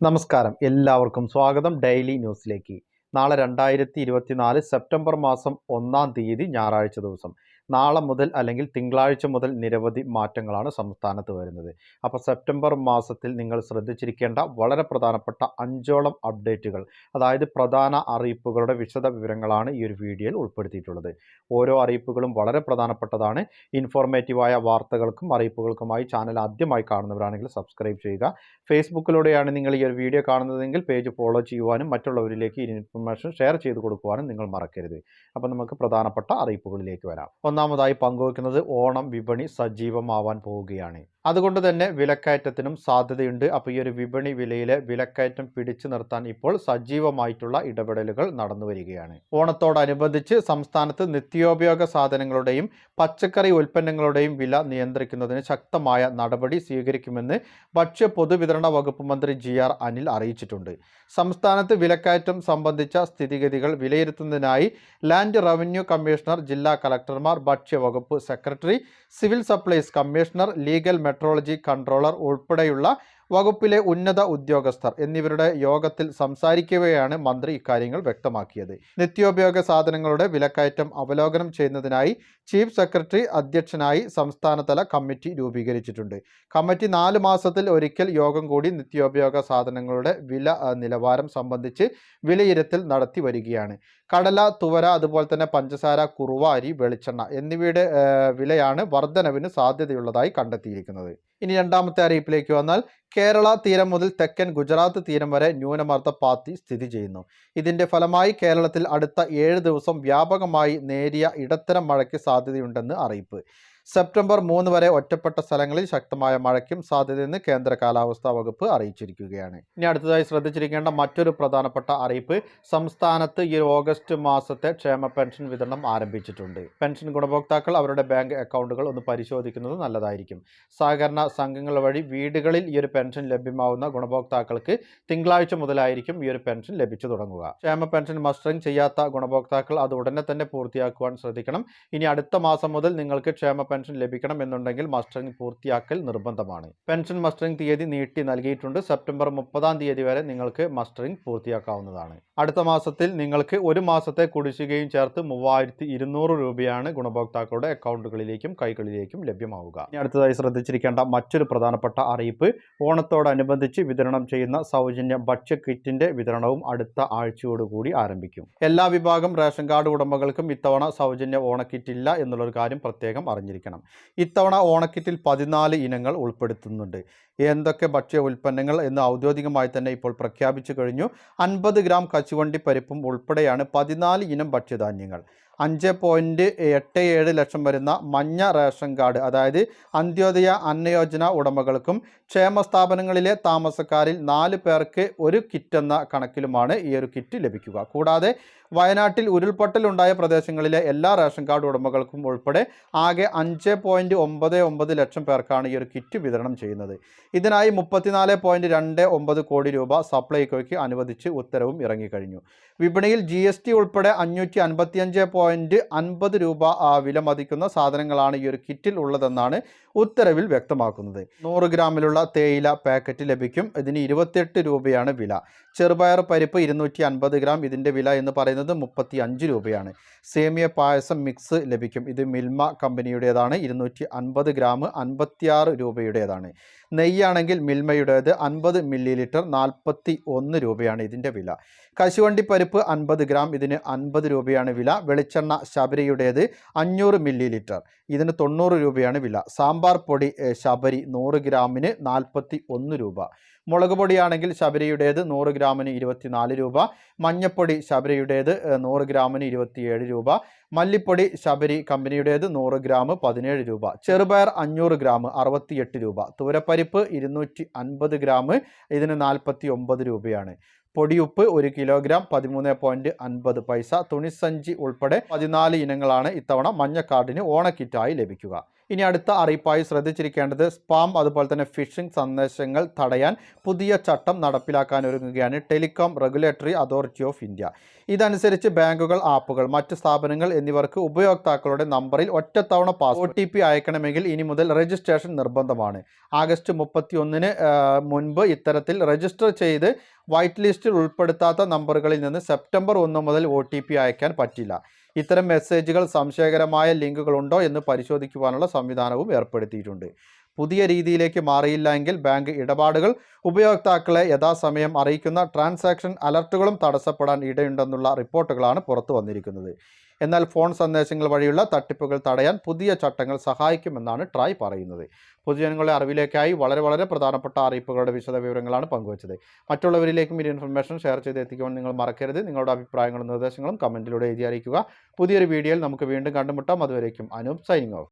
നമസ്കാരം. എല്ലാവർക്കും സ്വാഗതം ഡെയിലി ന്യൂസിലേക്ക്. നാളെ രണ്ടായിരത്തി ഇരുപത്തിനാല് സെപ്റ്റംബർ മാസം ഒന്നാം തീയതി ഞായറാഴ്ച ദിവസം. നാളെ മുതൽ അല്ലെങ്കിൽ തിങ്കളാഴ്ച മുതൽ നിരവധി മാറ്റങ്ങളാണ് സംസ്ഥാനത്ത് വരുന്നത്. അപ്പോൾ സെപ്റ്റംബർ മാസത്തിൽ നിങ്ങൾ ശ്രദ്ധിച്ചിരിക്കേണ്ട വളരെ പ്രധാനപ്പെട്ട അഞ്ചോളം അപ്ഡേറ്റുകൾ അതായത് പ്രധാന അറിയിപ്പുകളുടെ വിശദ വിവരങ്ങളാണ് ഈ ഒരു വീഡിയോയിൽ ഉൾപ്പെടുത്തിയിട്ടുള്ളത്. ഓരോ അറിയിപ്പുകളും വളരെ പ്രധാനപ്പെട്ടതാണ്. ഇൻഫോർമേറ്റീവായ വാർത്തകൾക്കും അറിയിപ്പുകൾക്കുമായി ചാനൽ ആദ്യമായി കാണുന്നവരാണെങ്കിൽ സബ്സ്ക്രൈബ് ചെയ്യുക. ഫേസ്ബുക്കിലൂടെയാണ് നിങ്ങൾ ഈ ഒരു വീഡിയോ കാണുന്നതെങ്കിൽ പേജ് ഫോളോ ചെയ്യുവാനും മറ്റുള്ളവരിലേക്ക് ഈ ഇൻഫർമേഷൻ ഷെയർ ചെയ്ത് കൊടുക്കുവാനും നിങ്ങൾ മറക്കരുത്. അപ്പോൾ നമുക്ക് പ്രധാനപ്പെട്ട അറിയിപ്പുകളിലേക്ക് വരാം. ഒന്നാമതായി പങ്കുവയ്ക്കുന്നത് ഓണം വിപണി സജീവമാവാൻ പോവുകയാണ്. അതുകൊണ്ട് തന്നെ വിലക്കയറ്റത്തിനും സാധ്യതയുണ്ട്. അപ്പോൾ ഈ ഒരു വിപണി വിലയിലെ വിലക്കയറ്റം പിടിച്ചു നിർത്താൻ ഇപ്പോൾ സജീവമായിട്ടുള്ള ഇടപെടലുകൾ നടന്നു വരികയാണ്. ഓണത്തോടനുബന്ധിച്ച് സംസ്ഥാനത്ത് നിത്യോപയോഗ സാധനങ്ങളുടെയും പച്ചക്കറി ഉൽപ്പന്നങ്ങളുടെയും വില നിയന്ത്രിക്കുന്നതിന് ശക്തമായ നടപടി സ്വീകരിക്കുമെന്ന് ഭക്ഷ്യ പൊതുവിതരണ വകുപ്പ് മന്ത്രി ജി ആർ അനിൽ അറിയിച്ചിട്ടുണ്ട്. സംസ്ഥാനത്ത് വിലക്കയറ്റം സംബന്ധിച്ച സ്ഥിതിഗതികൾ വിലയിരുത്തുന്നതിനായി ലാൻഡ് റവന്യൂ കമ്മീഷണർ ജില്ലാ കളക്ടർമാർ ഭക്ഷ്യവകുപ്പ് secretary civil supplies commissioner legal metrology controller ഉൾപ്പെടെയുള്ള വകുപ്പിലെ ഉന്നത ഉദ്യോഗസ്ഥർ എന്നിവരുടെ യോഗത്തിൽ സംസാരിക്കവെയാണ് മന്ത്രി ഇക്കാര്യങ്ങൾ വ്യക്തമാക്കിയത്. നിത്യോപയോഗ സാധനങ്ങളുടെ വിലക്കയറ്റം അവലോകനം ചെയ്യുന്നതിനായി ചീഫ് സെക്രട്ടറി അധ്യക്ഷനായി സംസ്ഥാനതല കമ്മിറ്റി രൂപീകരിച്ചിട്ടുണ്ട്. കമ്മിറ്റി നാല് മാസത്തിൽ ഒരിക്കൽ യോഗം കൂടി നിത്യോപയോഗ സാധനങ്ങളുടെ വില നിലവാരം സംബന്ധിച്ച് വിലയിരുത്തൽ നടത്തി വരികയാണ്. കടല തുവര അതുപോലെ തന്നെ പഞ്ചസാര കുറുവാരി വെളിച്ചെണ്ണ എന്നിവയുടെ വിലയാണ് വർധനവിന് സാധ്യതയുള്ളതായി കണ്ടെത്തിയിരിക്കുന്നത്. ഇനി രണ്ടാമത്തെ അറിയിപ്പിലേക്ക് വന്നാൽ കേരള തീരം മുതൽ തെക്കൻ ഗുജറാത്ത് തീരം വരെ ന്യൂനമർദ്ദ പാത്തി സ്ഥിതി ചെയ്യുന്നു. ഇതിന്റെ ഫലമായി കേരളത്തിൽ അടുത്ത ഏഴ് ദിവസം വ്യാപകമായി നേരിയ ഇടത്തരം മഴയ്ക്ക് സാധ്യതയുണ്ടെന്ന് അറിയിപ്പ്. സെപ്റ്റംബർ മൂന്ന് വരെ ഒറ്റപ്പെട്ട സ്ഥലങ്ങളിൽ ശക്തമായ മഴയ്ക്കും സാധ്യതയെന്ന് കേന്ദ്ര കാലാവസ്ഥാ വകുപ്പ് അറിയിച്ചിരിക്കുകയാണ്. ഇനി അടുത്തതായി ശ്രദ്ധിച്ചിരിക്കേണ്ട മറ്റൊരു പ്രധാനപ്പെട്ട അറിയിപ്പ് സംസ്ഥാനത്ത് ഈ ഓഗസ്റ്റ് മാസത്തെ ക്ഷേമ പെൻഷൻ വിതരണം ആരംഭിച്ചിട്ടുണ്ട്. പെൻഷൻ ഗുണഭോക്താക്കൾ അവരുടെ ബാങ്ക് അക്കൗണ്ടുകൾ ഒന്ന് പരിശോധിക്കുന്നത് നല്ലതായിരിക്കും. സഹകരണ സംഘങ്ങൾ വഴി വീടുകളിൽ ഈ ഒരു പെൻഷൻ ലഭ്യമാവുന്ന ഗുണഭോക്താക്കൾക്ക് തിങ്കളാഴ്ച മുതലായിരിക്കും ഈ ഒരു പെൻഷൻ ലഭിച്ചു തുടങ്ങുക. ക്ഷേമ പെൻഷൻ മസ്റ്ററിംഗ് ചെയ്യാത്ത ഗുണഭോക്താക്കൾ അത് ഉടനെ തന്നെ പൂർത്തിയാക്കുവാൻ ശ്രദ്ധിക്കണം. ഇനി അടുത്ത മാസം മുതൽ നിങ്ങൾക്ക് ക്ഷേമ പെൻഷൻ ലഭിക്കണം എന്നുണ്ടെങ്കിൽ മസ്റ്ററിംഗ് പൂർത്തിയാക്കൽ നിർബന്ധമാണ്. പെൻഷൻ മസ്റ്ററിംഗ് തീയതി നീട്ടി നൽകിയിട്ടുണ്ട്. സെപ്റ്റംബർ മുപ്പതാം തീയതി വരെ നിങ്ങൾക്ക് മസ്റ്ററിംഗ് പൂർത്തിയാക്കാവുന്നതാണ്. അടുത്ത മാസത്തിൽ നിങ്ങൾക്ക് ഒരു മാസത്തെ കുടിശ്ശികയും ചേർത്ത് മൂവായിരത്തി രൂപയാണ് ഗുണഭോക്താക്കളുടെ അക്കൗണ്ടുകളിലേക്കും കൈകളിലേക്കും ലഭ്യമാവുക. ഇനി അടുത്തതായി ശ്രദ്ധിച്ചിരിക്കേണ്ട മറ്റൊരു പ്രധാനപ്പെട്ട അറിയിപ്പ് ഓണത്തോടനുബന്ധിച്ച് വിതരണം ചെയ്യുന്ന സൗജന്യ ഭക്ഷ്യ കിറ്റിന്റെ വിതരണവും അടുത്ത ആഴ്ചയോടുകൂടി ആരംഭിക്കും. എല്ലാ വിഭാഗം റേഷൻ കാർഡ് ഉടമകൾക്കും ഇത്തവണ സൗജന്യ ഓണക്കിറ്റ് ഇല്ല എന്നുള്ളൊരു കാര്യം പ്രത്യേകം അറിഞ്ഞിരിക്കണം ഇത്തവണ ഓണക്കിറ്റിൽ പതിനാല് ഇനങ്ങൾ ഉൾപ്പെടുത്തുന്നുണ്ട്. എന്തൊക്കെ ഭക്ഷ്യ ഉൽപ്പന്നങ്ങൾ എന്ന് ഔദ്യോഗികമായി തന്നെ ഇപ്പോൾ പ്രഖ്യാപിച്ചു കഴിഞ്ഞു. അൻപത് ഗ്രാം കശുവണ്ടി പരിപ്പും ഉൾപ്പെടെയാണ് പതിനാല് ഇനം ഭക്ഷ്യധാന്യങ്ങൾ. അഞ്ച് പോയിന്റ് എട്ട് ഏഴ് ലക്ഷം വരുന്ന മഞ്ഞ റേഷൻ കാർഡ് അതായത് അന്ത്യോദയ അന്നയോജന ഉടമകൾക്കും ക്ഷേമ സ്ഥാപനങ്ങളിലെ താമസക്കാരിൽ നാല് പേർക്ക് ഒരു കിറ്റ് എന്ന കണക്കിലുമാണ് ഈ ഒരു കിറ്റ് ലഭിക്കുക. കൂടാതെ വയനാട്ടിൽ ഉരുൾപൊട്ടലുണ്ടായ പ്രദേശങ്ങളിലെ എല്ലാ റേഷൻ കാർഡ് ഉടമകൾക്കും ഉൾപ്പെടെ ആകെ അഞ്ച് പോയിന്റ് ഒമ്പത് ഒമ്പത് ലക്ഷം പേർക്കാണ് ഈ ഒരു കിറ്റ് വിതരണം ചെയ്യുന്നത്. ഇതിനായി മുപ്പത്തിനാല് പോയിന്റ് രണ്ട് ഒമ്പത് കോടി രൂപ സപ്ലൈകോയ്ക്ക് അനുവദിച്ച് ഉത്തരവും ഇറങ്ങിക്കഴിഞ്ഞു. വിപണിയിൽ ജി എസ് ടി ഉൾപ്പെടെ അഞ്ഞൂറ്റി അൻപത്തിയഞ്ച് പോയിന്റ് അൻപത് രൂപ ആ, വില മതിക്കുന്ന സാധനങ്ങളാണ് ഈ ഒരു കിറ്റിൽ ഉള്ളതെന്നാണ് ഉത്തരവിൽ വ്യക്തമാക്കുന്നത്. നൂറ് ഗ്രാമിലുള്ള തേയില പാക്കറ്റ് ലഭിക്കും. ഇതിന് ഇരുപത്തെട്ട് രൂപയാണ് വില. ചെറുപയർ പരിപ്പ് ഇരുന്നൂറ്റി അൻപത് ഗ്രാം ഇതിന്റെ വില എന്ന് പറയുന്നത് മുപ്പത്തി അഞ്ച് രൂപയാണ്. സേമിയ പായസം മിക്സ് ലഭിക്കും. ഇത് മിൽമ കമ്പനിയുടേതാണ് ഇരുന്നൂറ്റി അൻപത് ഗ്രാം അൻപത്തിയാറ് രൂപയുടേതാണ്. നെയ്യാണെങ്കിൽ മിൽമയുടേത് അൻപത് മില്ലി ലിറ്റർ നാൽപ്പത്തി ഒന്ന് രൂപയാണ് ഇതിന്റെ വില. കശുവണ്ടി പരിപ്പ് അൻപത് ഗ്രാം ഇതിന് അൻപത് രൂപയാണ് വില. വെളിച്ചെണ്ണ ശബരിയുടേത് അഞ്ഞൂറ് മില്ലി ലിറ്റർ ഇതിന് തൊണ്ണൂറ് രൂപയാണ് വില. സാമ്പാർ പൊടി ശബരി നൂറ് ഗ്രാമിന് നാൽപ്പത്തി ഒന്ന് രൂപ. മുളക് പൊടിയാണെങ്കിൽ ശബരിയുടേത് നൂറ് ഗ്രാമിന് ഇരുപത്തിനാല് രൂപ മഞ്ഞപ്പൊടി ശബരിയുടേത് നൂറ് ഗ്രാമിന് ഇരുപത്തിയേഴ് രൂപ മല്ലിപ്പൊടി ശബരി കമ്പനിയുടേത് നൂറ് ഗ്രാം പതിനേഴ് രൂപ ചെറുപയർ അഞ്ഞൂറ് ഗ്രാം അറുപത്തിയെട്ട് രൂപ തൂരപ്പരിപ്പ് ഇരുന്നൂറ്റി അൻപത് ഗ്രാം ഇതിന് നാൽപ്പത്തി ഒമ്പത് രൂപയാണ്. പൊടിയുപ്പ് ഒരു കിലോഗ്രാം പതിമൂന്ന് പോയിന്റ് അൻപത് പൈസ. തുണിസഞ്ചി ഉൾപ്പെടെ പതിനാല് ഇനങ്ങളാണ് ഇത്തവണ മഞ്ഞ കാർഡിന് ഓണക്കിറ്റായി ലഭിക്കുക. ഇനി അടുത്ത അറിയിപ്പായി ശ്രദ്ധിച്ചിരിക്കേണ്ടത് സ്പാം അതുപോലെ തന്നെ ഫിഷിംഗ് സന്ദേശങ്ങൾ തടയാൻ പുതിയ ചട്ടം നടപ്പിലാക്കാൻ ഒരുങ്ങുകയാണ് telecom regulatory authority of India. ഇതനുസരിച്ച് ബാങ്കുകൾ ആപ്പുകൾ മറ്റ് സ്ഥാപനങ്ങൾ എന്നിവർക്ക് ഉപയോക്താക്കളുടെ നമ്പറിൽ ഒറ്റത്തവണ പാസ് ഒ ടി പി അയക്കണമെങ്കിൽ ഇനി മുതൽ രജിസ്ട്രേഷൻ നിർബന്ധമാണ്. ആഗസ്റ്റ് മുപ്പത്തി ഒന്നിന് മുൻപ് ഇത്തരത്തിൽ രജിസ്റ്റർ ചെയ്ത് വൈറ്റ് ലിസ്റ്റിൽ ഉൾപ്പെടുത്താത്ത നമ്പറുകളിൽ നിന്ന് സെപ്റ്റംബർ ഒന്ന് മുതൽ ഒ ടി പി അയക്കാൻ പറ്റില്ല. ഇത്തരം മെസ്സേജുകൾ സംശയകരമായ ലിങ്കുകളുണ്ടോ എന്ന് പരിശോധിക്കുവാനുള്ള സംവിധാനവും ഏർപ്പെടുത്തിയിട്ടുണ്ട്. പുതിയ രീതിയിലേക്ക് മാറിയില്ല എങ്കിൽ ബാങ്ക് ഇടപാടുകൾ ഉപയോക്താക്കളെ യഥാസമയം അറിയിക്കുന്ന ട്രാൻസാക്ഷൻ അലർട്ടുകളും തടസ്സപ്പെടാൻ ഇടയുണ്ടെന്നുള്ള റിപ്പോർട്ടുകളാണ് പുറത്തു വന്നിരിക്കുന്നത്. എന്നാൽ ഫോൺ സന്ദേശങ്ങൾ വഴിയുള്ള തട്ടിപ്പുകൾ തടയാൻ പുതിയ ചട്ടങ്ങൾ സഹായിക്കുമെന്നാണ് ട്രായ് പറയുന്നത്. പൊതുജനങ്ങളുടെ അറിവിലേക്കായി വളരെ വളരെ പ്രധാനപ്പെട്ട അറിയിപ്പുകളുടെ വിശദ വിവരങ്ങളാണ് പങ്കുവച്ചത്. മറ്റുള്ളവരിലേക്കും ഈ ഇൻഫർമേഷൻ ഷെയർ ചെയ്ത് എത്തിക്കുവാൻ നിങ്ങൾ മറക്കരുത്. നിങ്ങളുടെ അഭിപ്രായങ്ങളും നിർദ്ദേശങ്ങളും കമന്റിലൂടെ എഴുതി അറിയിക്കുക. പുതിയൊരു വീഡിയോയിൽ നമുക്ക് വീണ്ടും കണ്ടുമുട്ടാം. അതുവരേക്കും അനൂപ് സൈനിങ് ഓഫ്.